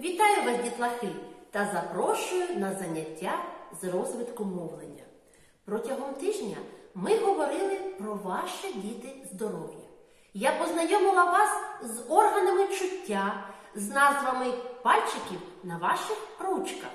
Вітаю вас, дітлахи, та запрошую на заняття з розвитку мовлення. Протягом тижня ми говорили про ваше діти здоров'я. Я познайомила вас з органами чуття, з назвами пальчиків на ваших ручках.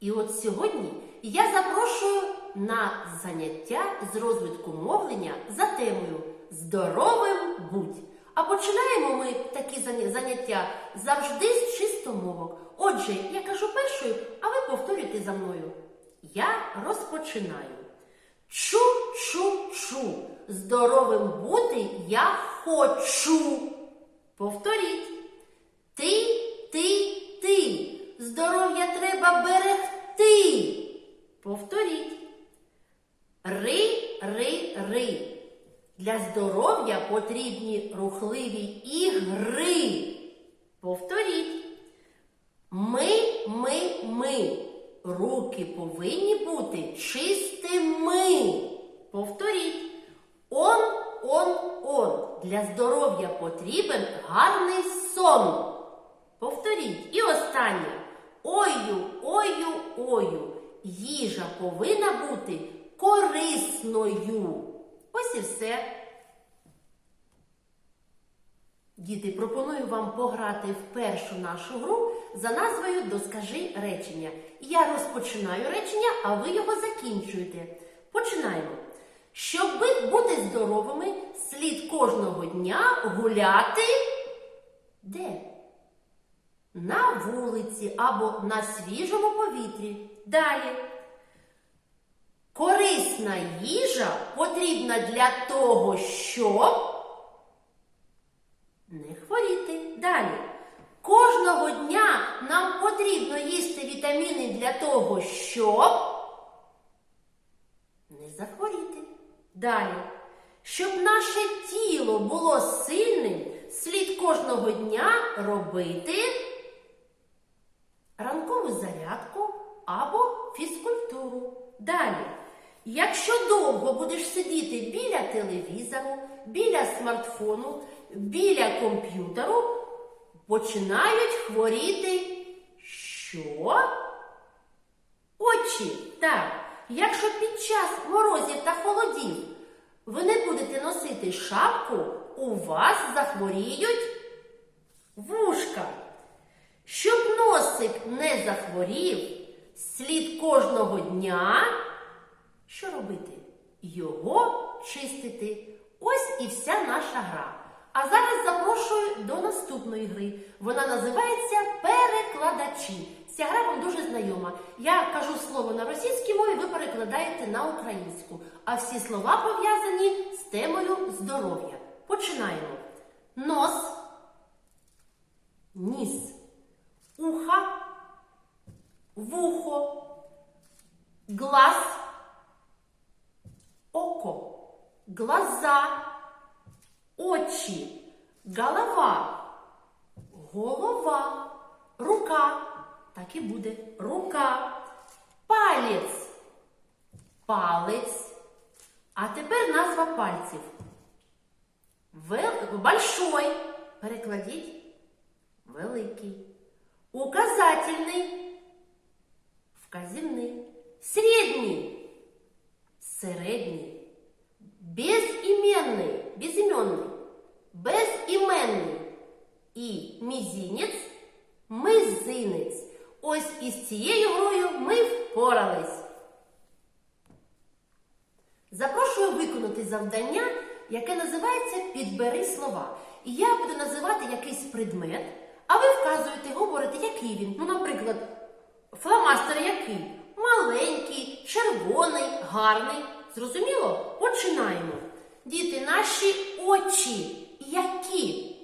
І от сьогодні я запрошую на заняття з розвитку мовлення за темою Здоровим будь. А починаємо ми такі заняття завжди з чистомовок. Отже, я кажу першою, а ви повторюйте за мною. Я розпочинаю. Чу-чу-чу. Здоровим бути я хочу. Повторіть. Ти, ти, ти. Здоров'я треба берегти. Повторіть. Ри, ри, ри. Для здоров'я потрібні рухливі ігри. Повторіть. Ми, ми, ми. Руки повинні бути чистими. Повторіть. Он, он, он. Для здоров'я потрібен гарний сон. Повторіть. І останнє. Ою, ою, ою. Їжа повинна бути корисною. Ось і все. Діти, пропоную вам пограти в першу нашу гру за назвою Доскажи речення. Я розпочинаю речення, а ви його закінчуєте. Починаємо. Щоб бути здоровими, слід кожного дня гуляти де? На вулиці або на свіжому повітрі. Далі. Корисна їжа потрібна для того, щоб не хворіти. Далі. Кожного дня нам потрібно їсти вітаміни для того, щоб не захворіти. Далі. Щоб наше тіло було сильним, слід кожного дня робити ранкову зарядку або фізкультуру. Далі. Якщо довго будеш сидіти біля телевізору, біля смартфону, біля комп'ютеру, починають хворіти що? Очі. Так. Якщо під час морозів та холодів ви не будете носити шапку, у вас захворіють вушка. Щоб носик не захворів, слід кожного дня? Його чистити. Ось і вся наша гра. А зараз запрошую до наступної гри. Вона називається Перекладачі. Ця гра вам дуже знайома. Я кажу слово на російській мові, ви перекладаєте на українську. А всі слова пов'язані з темою здоров'я. Починаємо. Нос, ніс, уха, вухо, глаз, глаза, очі, голова, голова, рука, так і буде, рука, палець, палець. А тепер назва пальців. Вел... Большой. Перекладіть. Великий. Указательний. Вказівний. Середній. Середній. Безіменний. Безіменний. Безіменний. І мізінець. Мизинець. Ось із цією грою ми впорались. Запрошую виконати завдання, яке називається Підбери слова. І я буду називати якийсь предмет, а ви вказуєте, говорите, який він. Ну, наприклад, фломастер який? Маленький, червоний, гарний. Зрозуміло? Починаємо. Діти, наші очі які?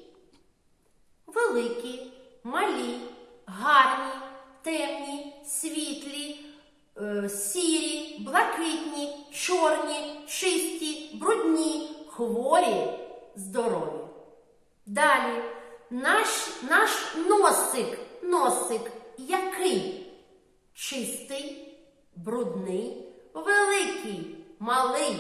Великі, малі, гарні, темні, світлі, е, сірі, блакитні, чорні, чисті, брудні, хворі, здорові. Далі наш, наш носик, носик який? Чистий, брудний, великий, малий,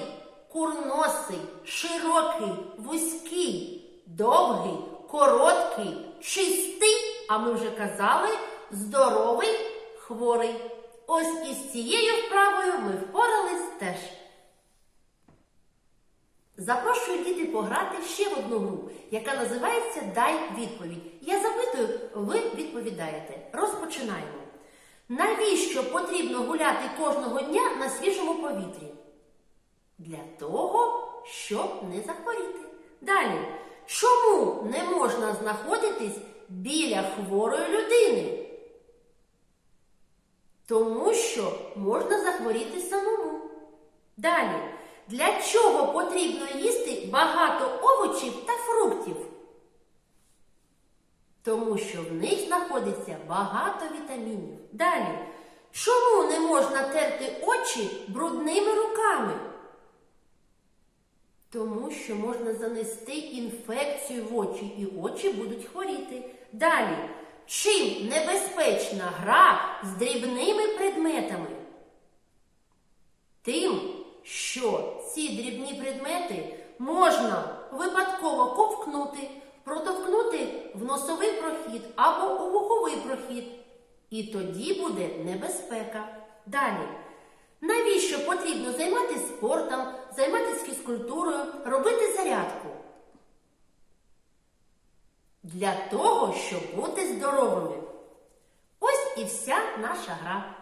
курносий, широкий, вузький, довгий, короткий, чистий А ми вже казали здоровий, хворий. Ось із цією вправою ми впорались теж. Запрошую діти пограти ще в одну гру, яка називається Дай відповідь. Я запитую, ви відповідаєте. Розпочинаємо. Навіщо потрібно гуляти кожного дня на свіжому повітрі? Для того, щоб не захворіти. Далі. Чому не можна знаходитись біля хворої людини? Тому що можна захворіти самому. Далі. Для чого потрібно їсти багато овочів та фруктів? Тому що в них знаходиться багато вітамінів. Далі. Чому не можна терти очі брудними руками? Тому що можна занести інфекцію в очі, і очі будуть хворіти. Далі. Чим небезпечна гра з дрібними предметами? Тим, що ці дрібні предмети можна випадково ковкнути, протовкнути в носовий прохід або у вуховий прохід. І тоді буде небезпека. Далі. Навіщо потрібно займатися спортом, займатися фізкультурою, робити зарядку? Для того, щоб бути здоровими. Ось і вся наша гра.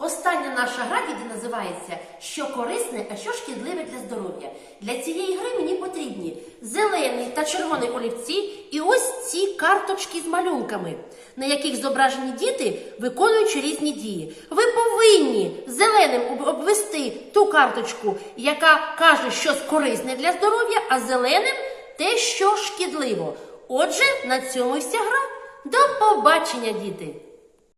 Остання наша гра діти називається Що корисне, а що шкідливе для здоров'я. Для цієї гри мені потрібні зелений та червоний олівці і ось ці карточки з малюнками, на яких зображені діти, виконуючи різні дії. Ви повинні зеленим обвести ту карточку, яка каже, що корисне для здоров'я, а зеленим те, що шкідливо. Отже, на цьому вся гра. До побачення, діти!